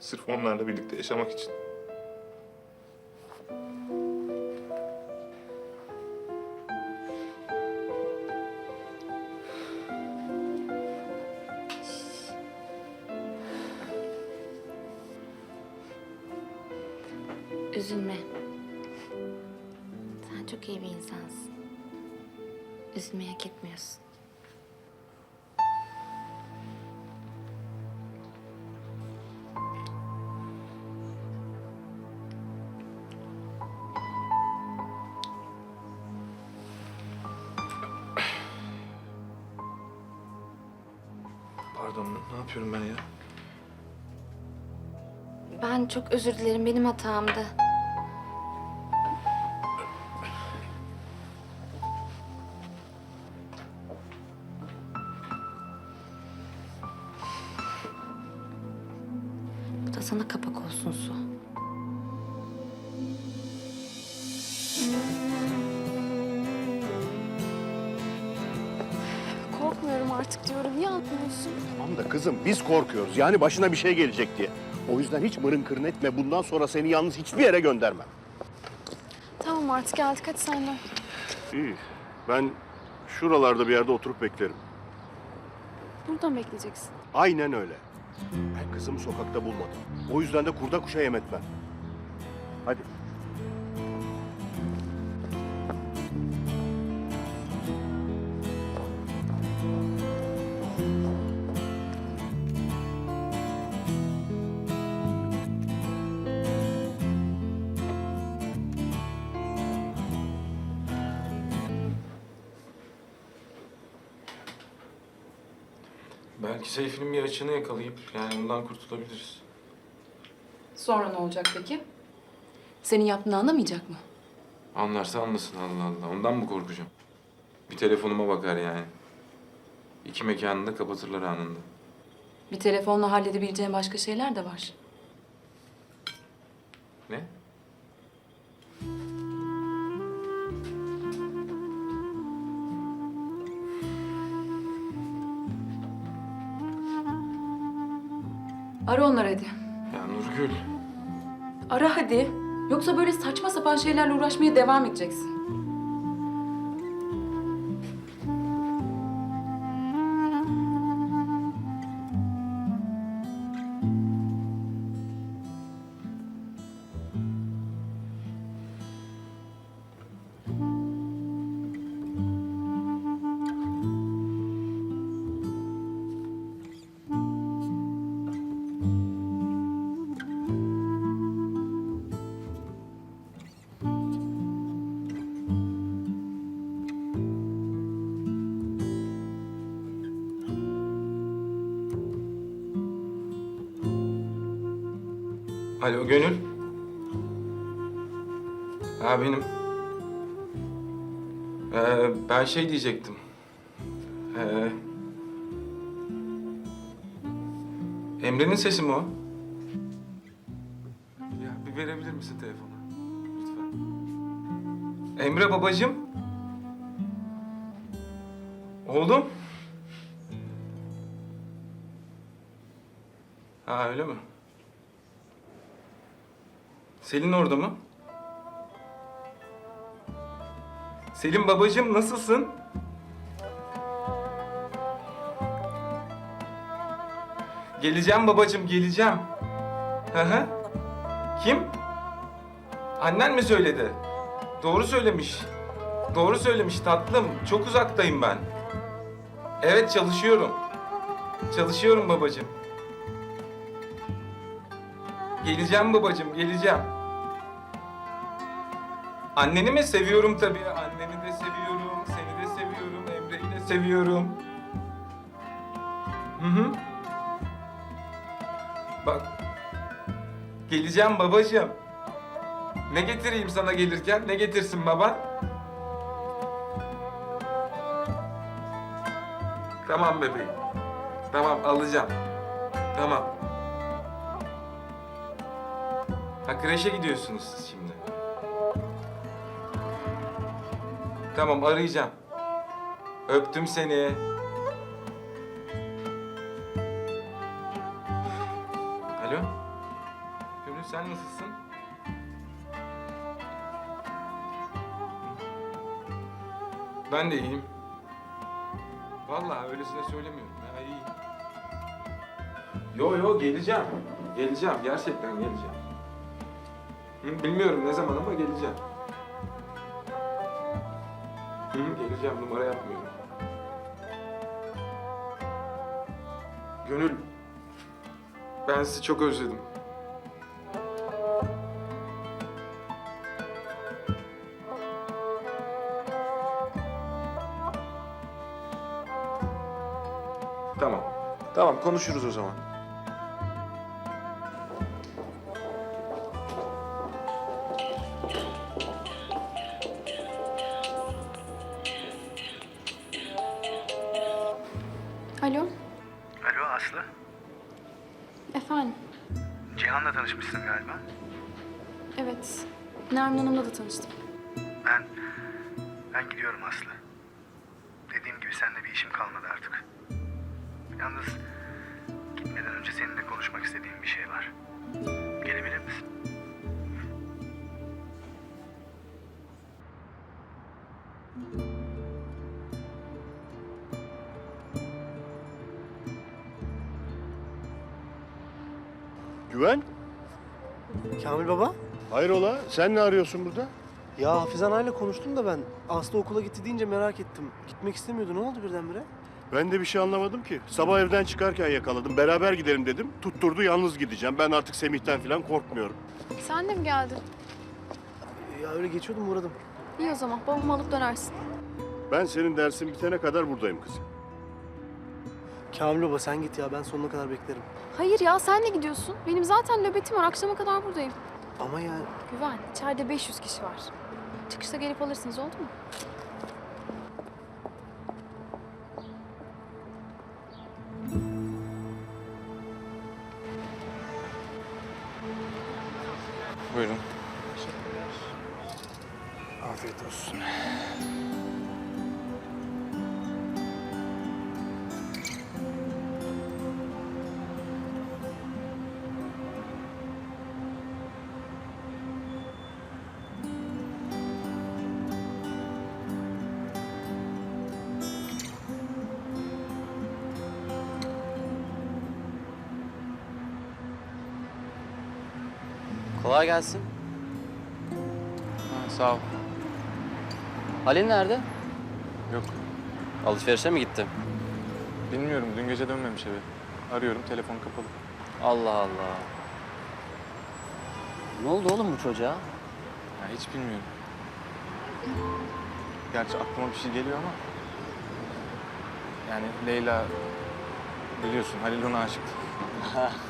Sırf onlarla birlikte yaşamak için. Üzülme. Sen çok iyi bir insansın. Üzülmeyi hak etmiyorsun. Ne yapıyorum ben ya? Ben çok özür dilerim. Benim hatamdı. Artık diyorum. Niye anlamıyorsun? Tamam da kızım biz korkuyoruz. Yani başına bir şey gelecek diye. O yüzden hiç mırın kırın etme. Bundan sonra seni yalnız hiçbir yere göndermem. Tamam artık geldik. Hadi sen de. İyi. Ben şuralarda bir yerde oturup beklerim. Burada mı bekleyeceksin? Aynen öyle. Ben kızımı sokakta bulmadım. O yüzden de kurda kuşa yem etmem. Belki Seyfi'nin bir açığını yakalayıp yani ondan kurtulabiliriz. Sonra ne olacak peki? Senin yaptığını anlamayacak mı? Anlarsa anlasın Allah Allah. Ondan mı korkacağım? Bir telefonuma bakar yani. İki mekanını da kapatırlar anında. Bir telefonla halledebileceğin başka şeyler de var. Ne? Ara onları hadi. Ya Nurgül. Ara hadi. Yoksa böyle saçma sapan şeylerle uğraşmaya devam edeceksin. Alo Gönül. Ha benim. Ee, ben şey diyecektim. Ee, Emre'nin sesi mi o? Ya bir verebilir misin telefonu? Lütfen. Emre babacığım. Oğlum. Ha öyle mi? Selin orada mı? Selim babacığım nasılsın? Geleceğim babacığım geleceğim. Hı hı. Kim? Annen mi söyledi? Doğru söylemiş. Doğru söylemiş tatlım. Çok uzaktayım ben. Evet çalışıyorum. Çalışıyorum babacığım. Geleceğim babacığım, geleceğim. Anneni mi seviyorum tabii. Anneni de seviyorum, seni de seviyorum, Emre'yi de seviyorum. Hı hı. Bak. Geleceğim babacığım. Ne getireyim sana gelirken? Ne getirsin baba? Tamam bebeğim. Tamam alacağım. Tamam. Ha kreşe gidiyorsunuz siz şimdi. Tamam arayacağım. Öptüm seni. Alo? Gönül sen nasılsın? Ben de iyiyim. Vallahi öylesine söylemiyorum ya iyiyim. Yo yo geleceğim. Geleceğim gerçekten geleceğim. Bilmiyorum ne zaman ama geleceğim. Hı, geleceğim numara yapmıyorum. Gönül. Ben sizi çok özledim. Tamam. Tamam konuşuruz o zaman. Alo, Alo Aslı. efendim. Cihan'la tanışmışsın galiba. Evet, Nermin Hanım'la da tanıştım. Ben... Ben gidiyorum Aslı. Dediğim gibi seninle bir işim kalmadı artık. Yalnız gitmeden önce seninle konuşmak istediğim bir şey var. Gelebilir misin? Güven, Kamil baba? hayrola? Sen ne arıyorsun burada? Ya Hafize Ana'yla konuştum da ben. Aslı okula gitti deyince merak ettim. Gitmek istemiyordu. Ne oldu birdenbire? Ben de bir şey anlamadım ki. Sabah evden çıkarken yakaladım. Beraber gidelim dedim. Tutturdu yalnız gideceğim. Ben artık Semih'ten falan korkmuyorum. Sen de mi geldin? Ya öyle geçiyordum uğradım. İyi o zaman, babamı alıp dönersin. Ben senin dersin bitene kadar buradayım kızım. Kamil baba sen git ya ben sonuna kadar beklerim. Hayır ya, sen de gidiyorsun. Benim zaten nöbetim var, akşama kadar buradayım. Ama yani Güven, içeride 500 kişi var. Çıkışta gelip alırsınız, oldu mu? Buyurun. afiyet olsun. Kolay gelsin. Ha, sağ ol. Halil nerede? Yok. Alışverişe mi gitti? Bilmiyorum dün gece dönmemiş eve. Arıyorum telefon kapalı. Allah Allah. Ne oldu oğlum bu çocuğa? Ya hiç bilmiyorum. Gerçi aklıma bir şey geliyor ama... Yani Leyla... Biliyorsun Halil ona aşıktı.